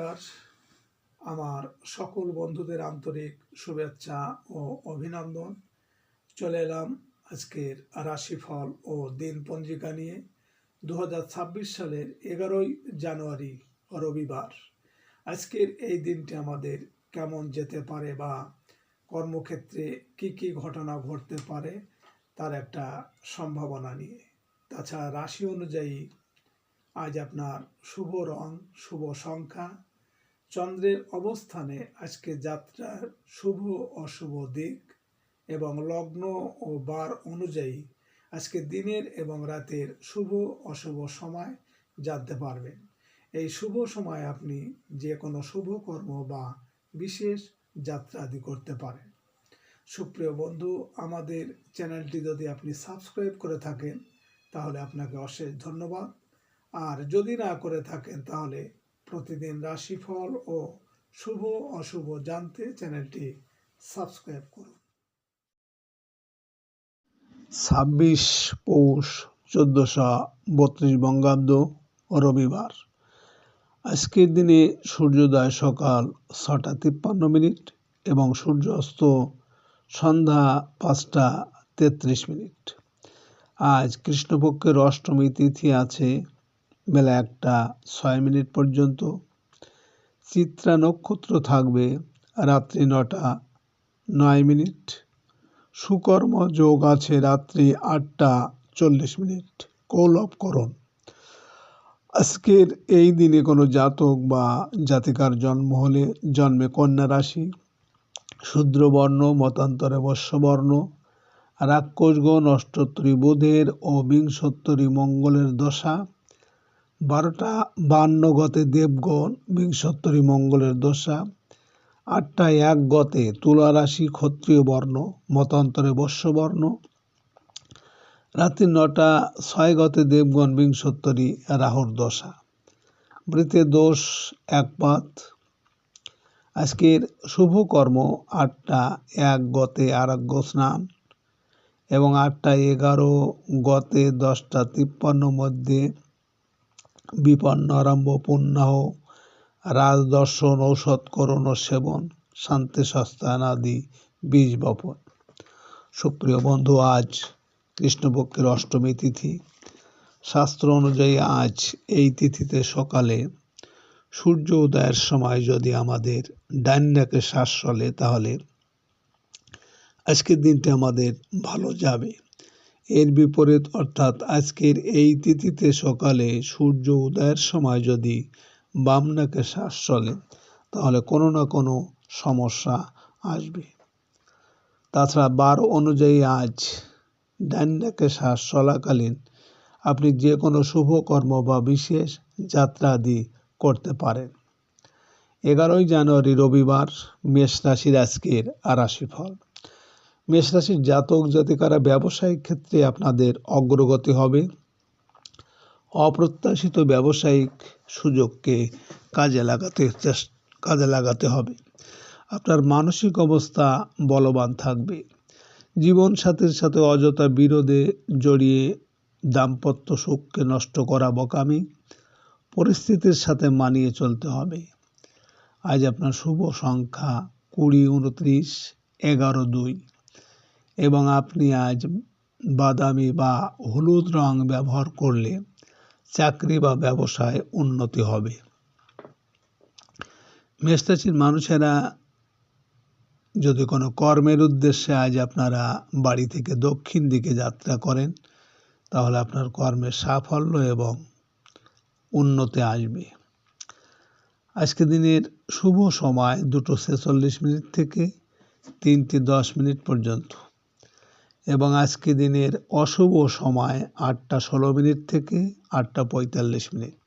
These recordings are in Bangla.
নমস্কার। আমার সকল বন্ধুদের আন্তরিক শুভেচ্ছা ও অভিনন্দন। চলে এলাম আজকের রাশিফল ও দিন পঞ্জিকা নিয়ে। দু হাজার ছাব্বিশ সালের এগারোই জানুয়ারি, রবিবার। আজকের এই দিনটি আমাদের কেমন যেতে পারে বা কর্মক্ষেত্রে কি কি ঘটনা ঘটতে পারে, তার একটা সম্ভাবনা নিয়ে। তাছাড়া রাশি অনুযায়ী আজ আপনার শুভ রং, শুভ সংখ্যা চন্দ্রের অবস্থানে আজকে যাত্রার শুভ অশুভ দিক এবং লগ্ন ও বার অনুযায়ী আজকে দিনের এবং রাতের শুভ অশুভ সময় জানতে পারবেন। এই শুভ সময় আপনি যে কোনো শুভ কর্ম বা বিশেষ যাত্রা আদি করতে পারেন। সুপ্রিয় বন্ধু, আমাদের চ্যানেলটি যদি আপনি সাবস্ক্রাইব করে থাকেন, তাহলে আপনাকে অশেষ ধন্যবাদ। আর যদি না করে থাকেন, তাহলে প্রতিদিন রাশিফল ও শুভ অশুভ জানতে চ্যানেলটি সাবস্ক্রাইব করুন। ছাব্বিশ পৌষ চোদ্দোশো বত্রিশ বঙ্গাব্দ রবিবার। আজকের দিনে সূর্যোদয় সকাল ছটা তিপ্পান্ন মিনিট এবং সূর্যাস্ত সন্ধ্যা পাঁচটা তেত্রিশ মিনিট। আজ কৃষ্ণপক্ষের অষ্টমী তিথি আছে বেলা একটা, ছয় মিনিট পর্যন্ত। চিত্রা নক্ষত্র থাকবে রাত্রি নটা, নয় মিনিট। সুকর্ম যোগ আছে রাত্রি আটটা চল্লিশ মিনিট। কৌলভকরণ আজকের এই দিনে কোনো জাতক বা জাতিকার জন্ম হলে জন্মে কন্যা রাশি। শূদ্রবর্ণ মতান্তরে বর্ষবর্ণ। রাক্ষসগণ অষ্টোত্তরী বোধের ও বিংশোত্তরী মঙ্গলের দশা। বারোটা বান্ন গতে দেবগণ বিংশোত্তরী মঙ্গলের দশা আটটা এক গতে তুলা রাশি ক্ষত্রিয় বর্ণ, মতান্তরে বর্ষবর্ণ। রাত্রি নটা ছয় গতে দেবগণ বিংশোত্তরী রাহুর দশা। বৃতে দোষ একপাত আজকের শুভ কর্ম আটটা এক গতে আরোগ্য স্নান এবং আটটা এগারো গতে দশটা তিপ্পান্ন মধ্যে বিপন্ন আরম্ভ পুণ্যাহ রাজদর্শন, ঔষধকরণ ও সেবন শান্তি সস্তায়ন আদি বীজ বপন সুপ্রিয় বন্ধু, আজ কৃষ্ণপক্ষের অষ্টমী তিথি। শাস্ত্র অনুযায়ী আজ এই তিথিতে সকালে সূর্য উদয়ের সময় যদি আমাদের ডাইনাকে শ্বাস চলে, তাহলে আজকের দিনটি আমাদের ভালো যাবে। এর বিপরীত অর্থাৎ আজকের এই তিথিতে সকালে সূর্য উদয়ের সময় যদি বাম নাকে শ্বাস চলে, তাহলে কোনো না কোনো সমস্যা আসবে। তাছাড়া বার অনুযায়ী আজ ডান নাকে শ্বাস চলাকালীন আপনি যে কোনো শুভ কর্ম বা বিশেষ যাত্রা আদি করতে পারেন। এগারোই জানুয়ারি রবিবার মেষ রাশির আজকের রাশিফল মেষ রাশির জাতক জাতিকারা ব্যবসায়িক ক্ষেত্রে আপনাদের অগ্রগতি হবে। অপ্রত্যাশিত ব্যবসায়িক সুযোগকে কাজে লাগাতে কাজে লাগাতে হবে। আপনার মানসিক অবস্থা বলবান থাকবে। জীবন সাথীর সাথে অযথা বিরোধে জড়িয়ে দাম্পত্য সুখকে নষ্ট করা বকামি পরিস্থিতির সাথে মানিয়ে চলতে হবে। আজ আপনার শুভ সংখ্যা কুড়ি, উনত্রিশ, এগারো, দুই। এবং আপনি আজ বাদামি বা হলুদ রং ব্যবহার করলে চাকরি বা ব্যবসায় উন্নতি হবে। মেষরাশির মানুষেরা যদি কোনো কর্মের উদ্দেশ্যে আজ আপনারা বাড়ি থেকে দক্ষিণ দিকে যাত্রা করেন, তাহলে আপনার কর্মের সাফল্য এবং উন্নতি আসবে। আজকে দিনের শুভ সময় দুটো ছেচল্লিশ মিনিট থেকে তিনটি দশ মিনিট পর্যন্ত। এবং আজকে দিনের অশুভ সময় আটটা ষোলো মিনিট থেকে আটটা পঁয়তাল্লিশ মিনিট।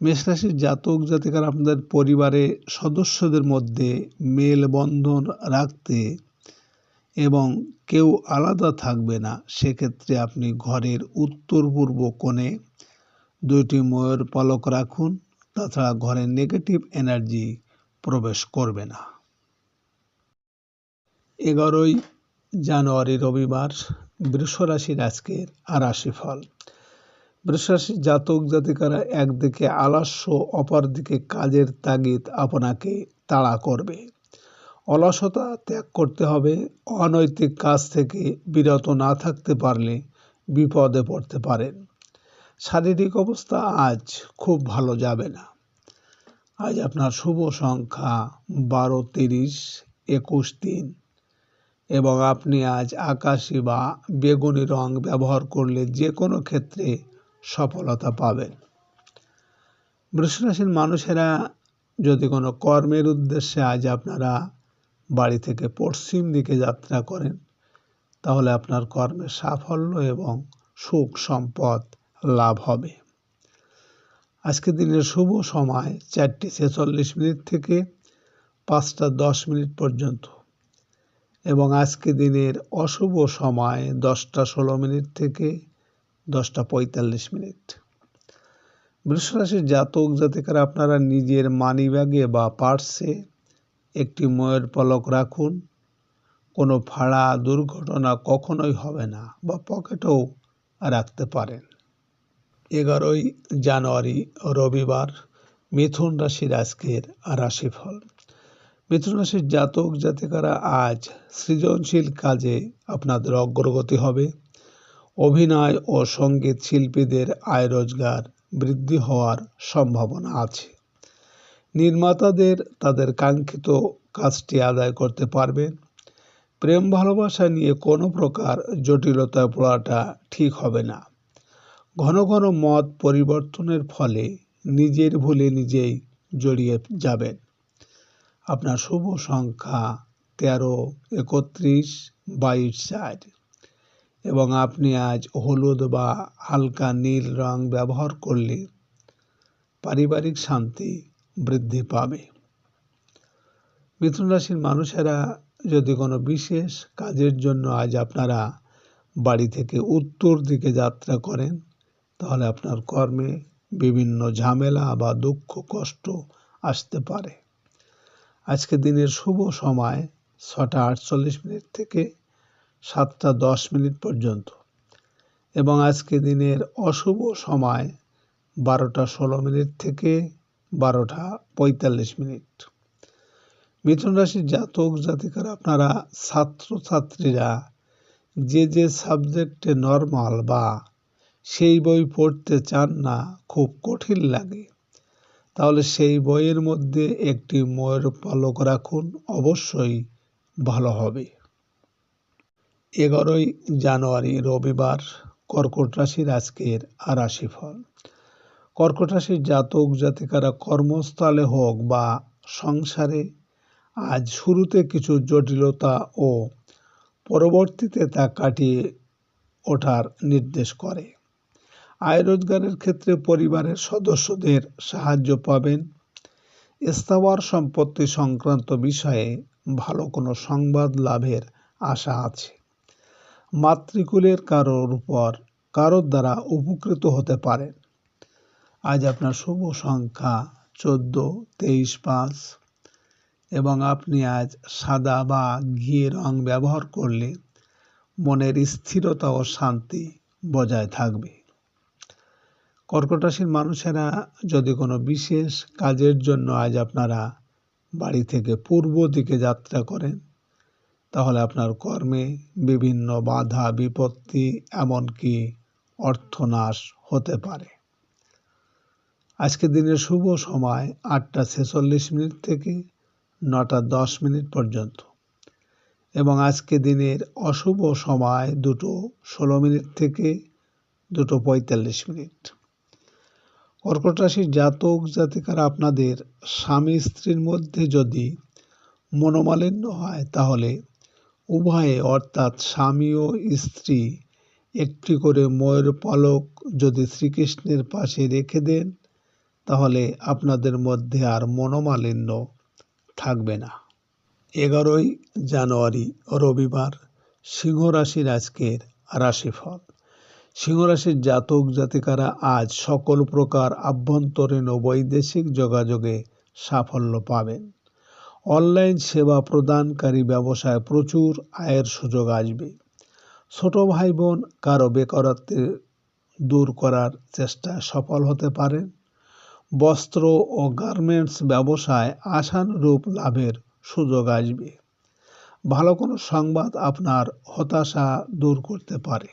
মেষরাশির জাতক জাতিকার আপনাদের পরিবারে সদস্যদের মধ্যে মেলবন্ধন রাখতে এবং কেউ আলাদা থাকবে না, সেক্ষেত্রে আপনি ঘরের উত্তর পূর্ব কোণে দুইটি ময়ূর পালক রাখুন, তাছাড়া ঘরে নেগেটিভ এনার্জি প্রবেশ করবে না। এগারোই জানুয়ারি, রবিবার বৃষরাশির আজকের রাশিফল। বৃষরাশির জাতক জাতিকারা একদিকে আলস্য, অপরদিকে কাজের তাগিদ আপনাকে তাড়া করবে। অলসতা ত্যাগ করতে হবে, অনৈতিক কাজ থেকে বিরত না থাকতে পারলে বিপদে পড়তে পারেন। শারীরিক অবস্থা আজ খুব ভালো যাবে না। আজ আপনার শুভ সংখ্যা বারো, তিরিশ, একুশ দিন। এবং আপনি আজ আকাশি বা বেগুনি রং ব্যবহার করলে যে কোনো ক্ষেত্রে সফলতা পাবেন। বৃষরাশির মানুষেরা যদি কোনো কর্মের উদ্দেশ্যে আজ আপনারা বাড়ি থেকে পশ্চিম দিকে যাত্রা করেন, তাহলে আপনার কর্মের সাফল্য এবং সুখ সম্পদ লাভ হবে। আজকে দিনের শুভ সময় চারটি ছেচল্লিশ মিনিট থেকে পাঁচটা দশ মিনিট পর্যন্ত। এবং আজকে দিনের অশুভ সময় দশটা ষোলো মিনিট থেকে দশটা পঁয়তাল্লিশ মিনিট। বৃষরাশির জাতক জাতিকারা, আপনারা নিজের মানিব্যাগে বা পার্সে একটি ময়ের পলক রাখুন। কোনো ফাড়া দুর্ঘটনা কখনোই হবে না বা পকেটেও রাখতে পারেন। এগারোই জানুয়ারি রবিবার, মিথুন রাশির আজকের রাশিফল। মিথুন রাশির জাতক জাতিকারা আজ সৃজনশীল কাজে আপনাদের অগ্রগতি হবে। অভিনয় ও সংগীত শিল্পীদের আয় রোজগার বৃদ্ধি হওয়ার সম্ভাবনা আছে। নির্মাতাদের তাদের কাঙ্ক্ষিত কাজটি আদায় করতে পারবেন। প্রেম ভালোবাসা নিয়ে কোনো প্রকার জটিলতায় পড়াটা ঠিক হবে না। ঘন ঘন মত পরিবর্তনের ফলে নিজের ভুলে নিজেই জড়িয়ে যাবেন। আপনার শুভ সংখ্যা তেরো, একত্রিশ, বাইশ চার এবং আপনি আজ হলুদ বা হালকা নীল রং ব্যবহার করলে পারিবারিক শান্তি বৃদ্ধি পাবে। মিথুন রাশির মানুষেরা যদি কোনো বিশেষ কাজের জন্য আজ আপনারা বাড়ি থেকে উত্তর দিকে যাত্রা করেন, তাহলে আপনার কর্মে বিভিন্ন ঝামেলা বা দুঃখ, কষ্ট আসতে পারে। আজকে দিনের শুভ সময় ছটা আটচল্লিশ মিনিট থেকে সাতটা দশ মিনিট পর্যন্ত। এবং আজকে দিনের অশুভ সময় বারোটা ষোলো মিনিট থেকে বারোটা পঁয়তাল্লিশ মিনিট। মিথুন রাশির জাতক জাতিকার, আপনারা ছাত্রছাত্রীরা, যে যে সাবজেক্টে নর্মাল বা সেই বই পড়তে চান না, খুব কঠিন লাগে। তাহলে সেই বইয়ের মধ্যে একটি ময়ের পালক রাখুন, অবশ্যই ভালো হবে। এগারোই জানুয়ারি, রবিবার, কর্কট রাশির আজকের রাশিফল। কর্কট রাশির জাতক, জাতিকারা কর্মস্থলে হোক বা সংসারে, আজ শুরুতে কিছু জটিলতা ও পরবর্তীতে তা কাটিয়ে ওঠার নির্দেশ করে। আয় রোজগারের ক্ষেত্রে পরিবারের সদস্যদের সাহায্য পাবেন। স্থাবর সম্পত্তি সংক্রান্ত বিষয়ে ভালো কোনো সংবাদ লাভের আশা আছে। মাতৃকুলের কারোর উপর কারোর দ্বারা উপকৃত হতে পারেন। আজ আপনার শুভ সংখ্যা চোদ্দ, তেইশ, পাঁচ। এবং আপনি আজ সাদা বা ঘিয়ে রং ব্যবহার করলে মনের স্থিরতা ও শান্তি বজায় থাকবে। কর্কট রাশির মানুষেরা যদি কোনো বিশেষ কাজের জন্য আজ আপনারা বাড়ি থেকে পূর্ব দিকে যাত্রা করেন, তাহলে আপনার কর্মে বিভিন্ন বাধা, বিপত্তি এমনকি অর্থনাশ হতে পারে। আজকে দিনের শুভ সময় আটটা ছেচল্লিশ মিনিট থেকে নটা দশ মিনিট পর্যন্ত এবং আজকে দিনের অশুভ সময় দুটো ষোলো মিনিট থেকে দুটো পঁয়তাল্লিশ মিনিট। কর্কট রাশির জাতক জাতিকারা আপনাদের স্বামী স্ত্রীর মধ্যে যদি মনোমালিন্য হয়, তাহলে উভয়ে অর্থাৎ স্বামী ও স্ত্রী একটি করে ময়ের পালক যদি শ্রীকৃষ্ণের পাশে রেখে দেন, তাহলে আপনাদের মধ্যে আর মনোমালিন্য থাকবে না। এগারোই জানুয়ারি রবিবার সিংহ রাশির আজকের রাশিফল। সিংহরাশির জাতক জাতিকারা আজ সকল প্রকার আভ্যন্তরীণ ও বৈদেশিক যোগাযোগে সাফল্য পাবেন। অনলাইন সেবা প্রদানকারী ব্যবসায় প্রচুর আয়ের সুযোগ আসবে। ছোট ভাই বোন কারও বেকারত্বের দূর করার চেষ্টায় সফল হতে পারেন বস্ত্র ও গার্মেন্টস ব্যবসায় আশানুরূপ লাভের সুযোগ আসবে। ভালো কোনো সংবাদ আপনার হতাশা দূর করতে পারে।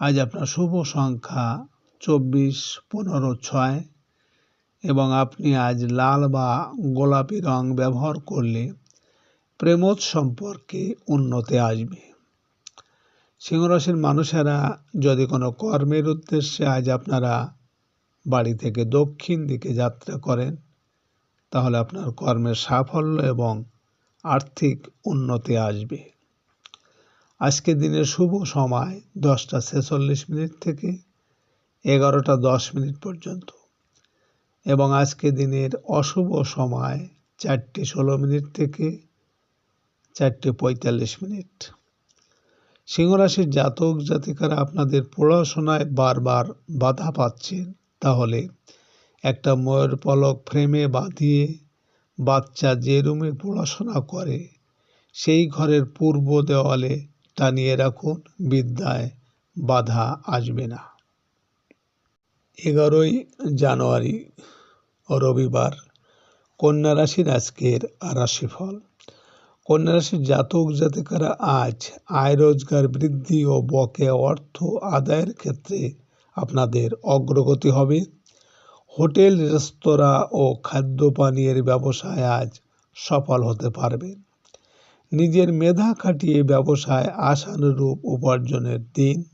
আজ আপনার শুভ সংখ্যা চব্বিশ, পনেরো, ছয় এবং আপনি আজ লাল বা গোলাপি রং ব্যবহার করলে প্রেমজ সম্পর্কে উন্নতি আসবে। সিংহরাশির মানুষেরা যদি কোনো কর্মের উদ্দেশ্যে আজ আপনারা বাড়ি থেকে দক্ষিণ দিকে যাত্রা করেন, তাহলে আপনার কর্মের সাফল্য এবং আর্থিক উন্নতি আসবে। আজকে দিনের শুভ সময় দশটা ছেচল্লিশ মিনিট থেকে এগারোটা দশ মিনিট পর্যন্ত। এবং আজকে দিনের অশুভ সময় চারটে ষোলো মিনিট থেকে চারটে পঁয়তাল্লিশ মিনিট। সিংহরাশির জাতক জাতিকারা আপনাদের পড়াশোনায় বারবার বাধা পাচ্ছেন। তাহলে একটা ময়ূর পলক ফ্রেমে বাঁধিয়ে বাচ্চা যে রুমে পড়াশোনা করে, সেই ঘরের পূর্ব দেওয়ালে টানিয়ে রাখুন, বিদ্যায় বাধা আসবে না। এগারোই জানুয়ারি, রবিবার, কন্যা রাশির আজকের রাশিফল। কন্যা রাশির জাতক জাতিকারা আজ আয় রোজগার বৃদ্ধি ও বকে অর্থ আদায়ের ক্ষেত্রে আপনাদের অগ্রগতি হবে। হোটেল, রেস্তোরাঁ ও খাদ্য পানীয়ের ব্যবসায় আজ সফল হতে পারবেন। নিজের মেধা খাটিয়ে ব্যবসায় আশানুরূপ উপার্জনের দিন।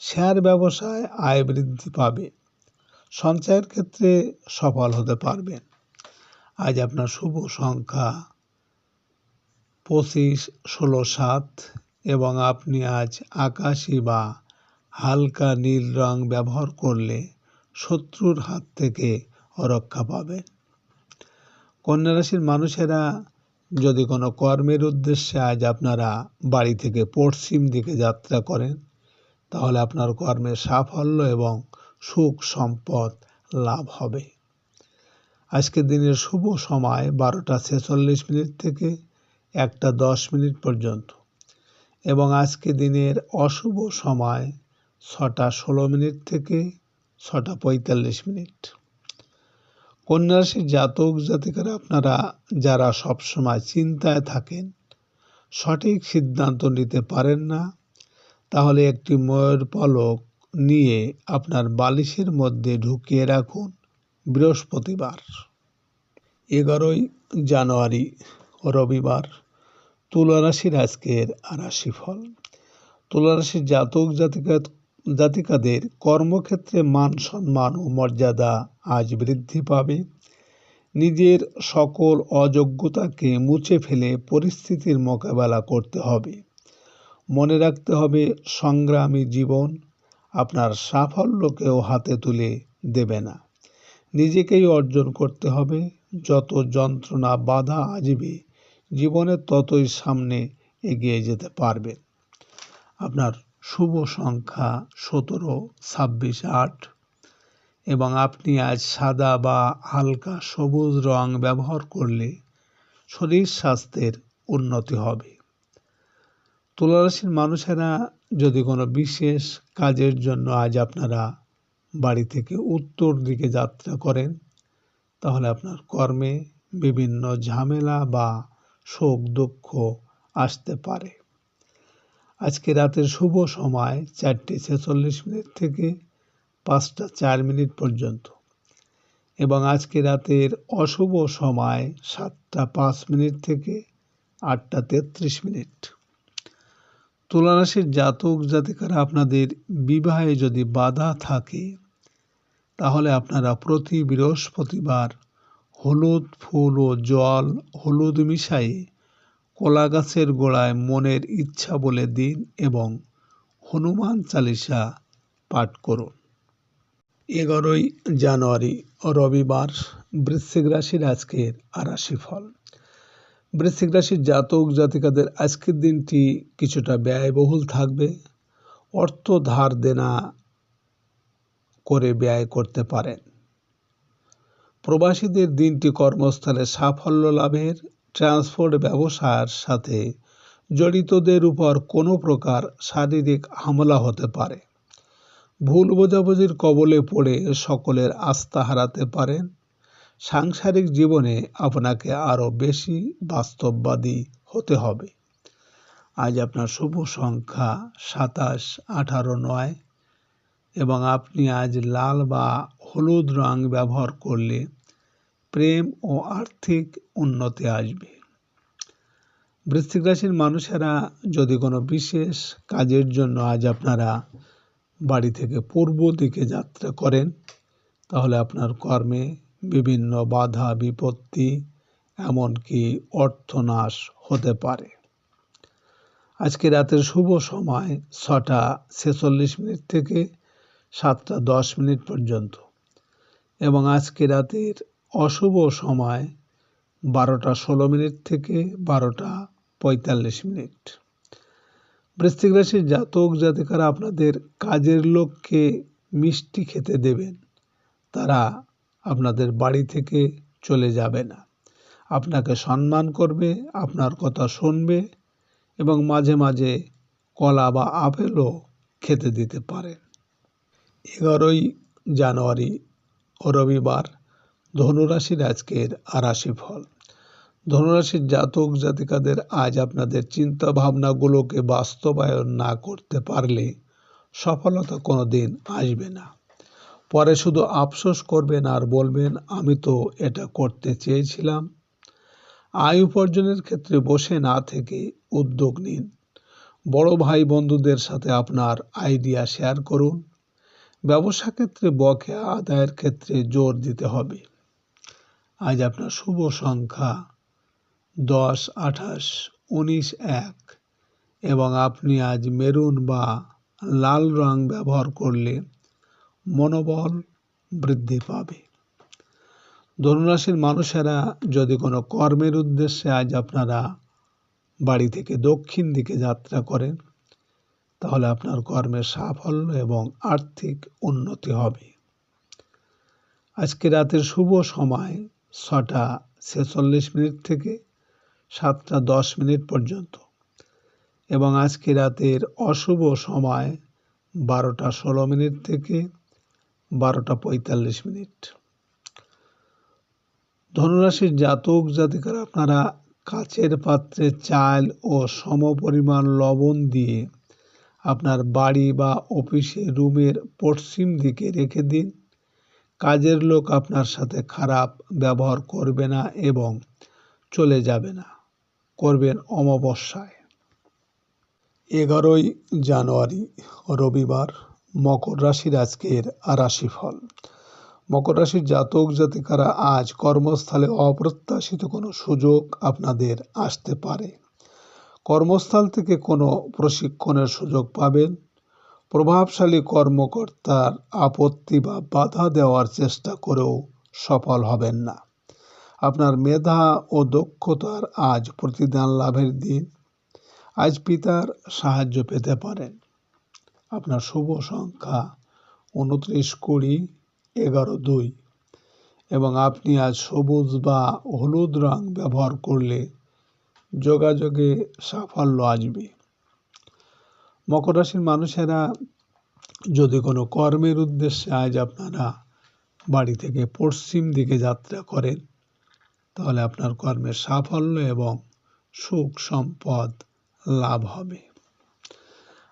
শেয়ার ব্যবসায় আয় বৃদ্ধি পাবে। সঞ্চয়ের ক্ষেত্রে সফল হতে পারবেন। আজ আপনার শুভ সংখ্যা পঁচিশ, ষোলো, সাত এবং আপনি আজ আকাশি বা হালকা নীল রং ব্যবহার করলে শত্রুর হাত থেকে রক্ষা পাবেন। কন্যা রাশির মানুষেরা যদি কোনো কর্মের উদ্দেশ্যে আজ আপনারা বাড়ি থেকে পশ্চিম দিকে যাত্রা করেন, তাহলে আপনার কর্মের সাফল্য এবং সুখ সম্পদ লাভ হবে। আজকের দিনের শুভ সময় বারোটা ছেচল্লিশ মিনিট থেকে একটা দশ মিনিট পর্যন্ত এবং আজকে দিনের অশুভ সময় ছটা ষোলো মিনিট থেকে ছটা পঁয়তাল্লিশ মিনিট। কন্যারাশির জাতক জাতিকারা আপনারা যারা সবসময় চিন্তায় থাকেন, সঠিক সিদ্ধান্ত নিতে পারেন না, তাহলে একটি ময়ূর পলক নিয়ে আপনার বালিশের মধ্যে ঢুকিয়ে রাখুন বৃহস্পতিবার, এগারোই জানুয়ারি, রবিবার। তুলারাশির আজকের রাশিফল তুলারাশির জাতক জাতিকা জাতিকাদের কর্মক্ষেত্রে মান সম্মান ও মর্যাদা আজ বৃদ্ধি পাবে। নিজের সকল অযোগ্যতাকে মুছে ফেলে পরিস্থিতির মোকাবেলা করতে হবে। মনে রাখতে হবে, সংগ্রামী জীবন আপনার সাফল্যকেও হাতে তুলে দেবে না। নিজেকেই অর্জন করতে হবে। যত যন্ত্রণা বাধা আসবে, জীবনে ততই সামনে এগিয়ে যেতে পারবেন। আপনার শুভ সংখ্যা সতেরো, ছাব্বিশ, আট। এবং আপনি আজ সাদা বা হালকা সবুজ রং ব্যবহার করলে শরীর স্বাস্থ্যের উন্নতি হবে। তুলারাশির মানুষেরা যদি কোনো বিশেষ কাজের জন্য আজ আপনারা বাড়ি থেকে উত্তর দিকে যাত্রা করেন, তাহলে আপনার কর্মে বিভিন্ন ঝামেলা বা শোক দুঃখ আসতে পারে। আজকে রাতের শুভ সময় চারটে ছেচল্লিশ মিনিট থেকে পাঁচটা চার মিনিট পর্যন্ত। এবং আজকে রাতের অশুভ সময় সাতটা পাঁচ মিনিট থেকে আটটা তেত্রিশ মিনিট। তুলারাশির জাতক জাতিকারা আপনাদের বিবাহে যদি বাধা থাকে, তাহলে আপনারা প্রতি বৃহস্পতিবার হলুদ ফুল ও জল হলুদ মিশাই কলা গাছের গোড়ায় মনের ইচ্ছা বলে দিন এবং হনুমান চালিসা পাঠ করুন। এগারোই জানুয়ারি, রবিবার, বৃশ্চিক রাশির আজকের আরাশি ফল। বৃশ্চিক রাশির জাতক জাতিকাদের আজকের দিনটি কিছুটা ব্যয়বহুল থাকবে। অর্থ ধার দেনা করে ব্যয় করতে পারেন। প্রবাসীদের দিনটি কর্মস্থলে সাফল্য লাভের ট্রান্সপোর্ট ব্যবসার সাথে জড়িতদের উপর কোনো প্রকার শারীরিক হামলা হতে পারে। ভুল বোঝাবুঝির কবলে পড়ে সকলের আস্থা হারাতে পারেন। সাংসারিক জীবনে আপনাকে আরও বেশি বাস্তববাদী হতে হবে। আজ আপনার শুভ সংখ্যা সাতাশ, আঠারো, নয় এবং আপনি আজ লাল বা হলুদ রং ব্যবহার করলে প্রেম ও আর্থিক উন্নতি আসবে। বৃশ্চিক রাশির মানুষেরা যদি কোনো বিশেষ কাজের জন্য আজ আপনারা বাড়ি থেকে পূর্ব দিকে যাত্রা করেন, তাহলে আপনার কর্মে বিভিন্ন বাধা, বিপত্তি, এমনকি অর্থনাশ হতে পারে। আজকে রাতের শুভ সময় ছটা ছেচল্লিশ মিনিট থেকে সাতটা দশ মিনিট পর্যন্ত এবং আজকে রাতের অশুভ সময় বারোটা ষোলো মিনিট থেকে বারোটা পঁয়তাল্লিশ মিনিট। বৃশ্চিক রাশির জাতক জাতিকারা আপনাদের কাজের লোককে মিষ্টি খেতে দেবেন। তারা আপনাদের বাড়ি থেকে চলে যাবে না। আপনাকে সম্মান করবে, আপনার কথা শুনবে এবং মাঝে মাঝে কলা বা আপেলও খেতে দিতে পারেন। এগারোই জানুয়ারি রবিবার ধনুরাশির আজকের আরাশি ফল ধনুরাশির জাতক জাতিকাদের আজ আপনাদের চিন্তা ভাবনাগুলোকে বাস্তবায়ন না করতে পারলে সফলতা কোনো দিন আসবে না। পরে শুধু আফসোস করবেন আর বলবেন, আমি তো এটা করতে চেয়েছিলাম। আয় উপার্জনের ক্ষেত্রে বসে না থেকে উদ্যোগ নিন। বড় ভাই বন্ধুদের সাথে আপনার আইডিয়া শেয়ার করুন। ব্যবসা ক্ষেত্রে বকেয়া আদায়ের ক্ষেত্রে জোর দিতে হবে। আজ আপনার শুভ সংখ্যা দশ, আঠাশ, উনিশ, এক। এবং আপনি আজ মেরুন বা লাল রং ব্যবহার করলে মনোবল বৃদ্ধি পাবে। ধনুরাশির মানুষেরা যদি কোনো কর্মের উদ্দেশ্যে আজ আপনারা বাড়ি থেকে দক্ষিণ দিকে যাত্রা করেন, তাহলে আপনার কর্মের সাফল্য এবং আর্থিক উন্নতি হবে। আজকে রাতের শুভ সময় ছটা ছেচল্লিশ মিনিট থেকে সাতটা দশ মিনিট পর্যন্ত। এবং আজকে রাতের অশুভ সময় বারোটা ষোলো মিনিট থেকে বারোটা পঁয়তাল্লিশ মিনিট। ধনুরাশির জাতক জাতিকারা আপনারা কাচের পাত্রে চাল ও সমপরিমাণ লবণ দিয়ে আপনার বাড়ি বা অফিসে রুমের পশ্চিম দিকে রেখে দিন। কাজের লোক আপনার সাথে খারাপ ব্যবহার করবে না এবং চলে যাবে না। করবেন অমাবস্যায়। এগারোই জানুয়ারি, রবিবার, মকর রাশির আজকের রাশিফল। মকর রাশির জাতক জাতিকারা আজ কর্মস্থলে অপ্রত্যাশিত কোনো সুযোগ আপনাদের আসতে পারে। কর্মস্থল থেকে কোনো প্রশিক্ষণের সুযোগ পাবেন প্রভাবশালী কর্মকর্তার আপত্তি বা বাধা দেওয়ার চেষ্টা করেও সফল হবেন না। আপনার মেধা ও দক্ষতার আজ প্রতিদান লাভের দিন। আজ পিতার সাহায্য পেতে পারেন। আপনার শুভ সংখ্যা উনত্রিশ কুড়ি এগারো দুই এবং আপনি আজ সবুজ বা হলুদ রং ব্যবহার করলে যোগাযোগে সাফল্য আসবে। মকর রাশির মানুষেরা যদি কোনো কর্মের উদ্দেশ্যে আজ আপনারা বাড়ি থেকে পশ্চিম দিকে যাত্রা করেন, তাহলে আপনার কর্মের সাফল্য এবং সুখ সম্পদ লাভ হবে।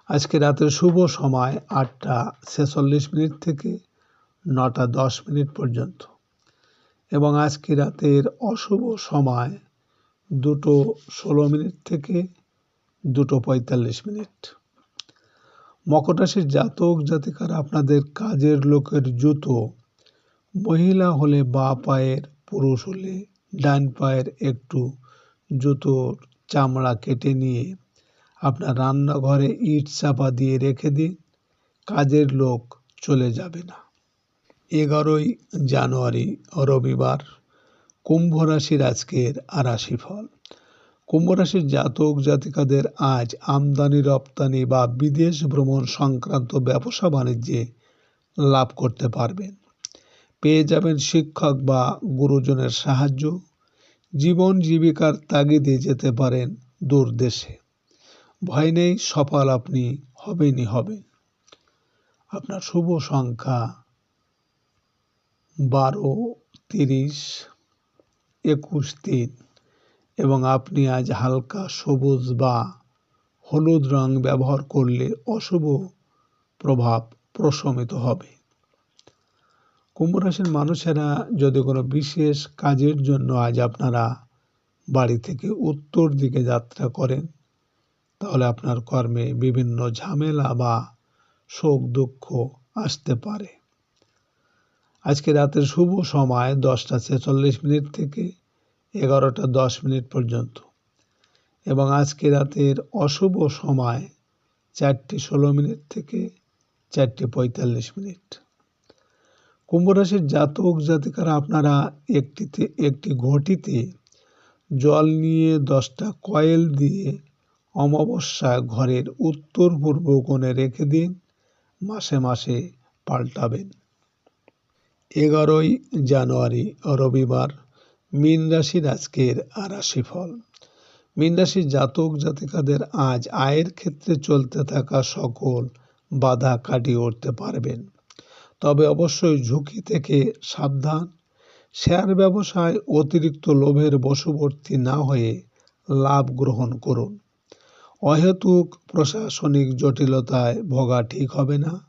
আজকে রাতের শুভ সময় আটটা ছেচল্লিশ মিনিট থেকে নটা দশ মিনিট পর্যন্ত। এবং আজকে রাতের অশুভ সময় দুটো ষোলো মিনিট থেকে দুটো পঁয়তাল্লিশ মিনিট। মকর জাতক জাতিকারা আপনাদের কাজের লোকের জুতো, মহিলা হলে বা পায়ের, পুরুষ হলে ডান পায়ের একটু জুতোর চামড়া কেটে নিয়ে আপনার রান্নাঘরে ইট চাপা দিয়ে রেখে দিন, কাজের লোক চলে যাবে না। এগারোই জানুয়ারি, রবিবার, কুম্ভ রাশির আজকের রাশি ফল। কুম্ভ রাশির জাতক জাতিকাদের আজ আমদানি, রপ্তানি বা বিদেশ ভ্রমণ সংক্রান্ত ব্যবসা বাণিজ্যে লাভ করতে পারবেন। পেয়ে যাবেন শিক্ষক বা গুরুজনের সাহায্য। জীবন জীবিকার তাগিদে যেতে পারেন দূর দেশে। ভয় নেই, সফল আপনি হবেনই হবেন। আপনার শুভ সংখ্যা বারো, তিরিশ, একুশ, তিন। এবং আপনি আজ হালকা সবুজ বা হলুদ রং ব্যবহার করলে অশুভ প্রভাব প্রশমিত হবে। কুম্ভ রাশির মানুষেরা যদি কোনো বিশেষ কাজের জন্য আজ আপনারা বাড়ি থেকে উত্তর দিকে যাত্রা করেন, তাহলে আপনার কর্মে বিভিন্ন ঝামেলা বা শোক দুঃখ আসতে পারে। আজকে রাতের শুভ সময় দশটা ছেচল্লিশ মিনিট থেকে এগারোটা দশ মিনিট পর্যন্ত। এবং আজকে রাতের অশুভ সময় চারটি ষোলো মিনিট থেকে চারটি পঁয়তাল্লিশ মিনিট। কুম্ভ রাশির জাতক জাতিকারা, আপনারা একটিতে, একটি ঘটিতে জল নিয়ে দশটা কয়েল দিয়ে অমাবস্যা ঘরের উত্তর পূর্ব কোণে রেখে দিন, মাসে মাসে পাল্টাবেন। এগারোই জানুয়ারি, রবিবার মীন রাশির আজকের রাশিফল। মীন রাশির জাতক জাতিকাদের আজ আয়ের ক্ষেত্রে চলতে থাকা সকল বাধা কাটিয়ে উঠতে পারবেন। তবে অবশ্যই ঝুঁকি থেকে সাবধান। শেয়ার ব্যবসায় অতিরিক্ত লোভের বশবর্তী না হয়ে লাভ গ্রহণ করুন। অহেতুক প্রশাসনিক জটিলতায় ভোগা ঠিক হবে না।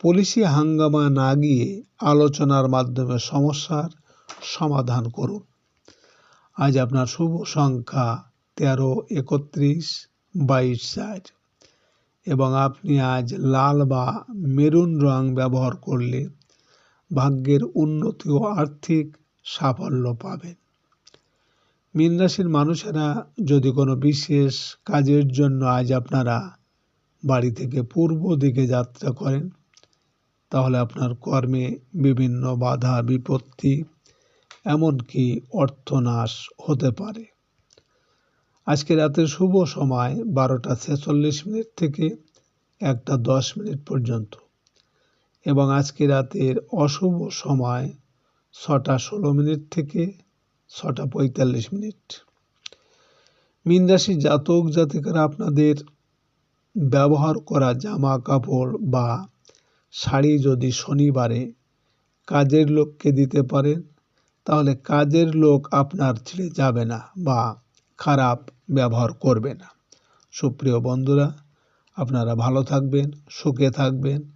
পুলিশি হাঙ্গামা না গিয়ে আলোচনার মাধ্যমে সমস্যার সমাধান করুন। আজ আপনার শুভ সংখ্যা তেরো, একত্রিশ, বাইশ চার এবং আপনি আজ লাল বা মেরুন রং ব্যবহার করলে ভাগ্যের উন্নতি ও আর্থিক সাফল্য পাবেন। মীন রাশির মানুষেরা যদি কোনো বিশেষ কাজের জন্য আজ আপনারা বাড়ি থেকে পূর্ব দিকে যাত্রা করেন, তাহলে আপনার কর্মে বিভিন্ন বাধা, বিপত্তি এমনকি অর্থনাশ হতে পারে। আজকে রাতের শুভ সময় বারোটা ছেচল্লিশ মিনিট থেকে একটা দশ মিনিট পর্যন্ত এবং আজকে রাতের অশুভ সময় ছটা ষোলো মিনিট থেকে ছটা পঁয়তাল্লিশ মিনিট। মিন জাতক জাতিকারা আপনাদের ব্যবহার করা জামা কাপড় বা শাড়ি যদি শনিবারে কাজের লোককে দিতে পারেন তাহলে কাজের লোক আপনার ছেড়ে যাবে না বা খারাপ ব্যবহার করবে না। সুপ্রিয় বন্ধুরা, আপনারা ভালো থাকবেন, সুখে থাকবেন।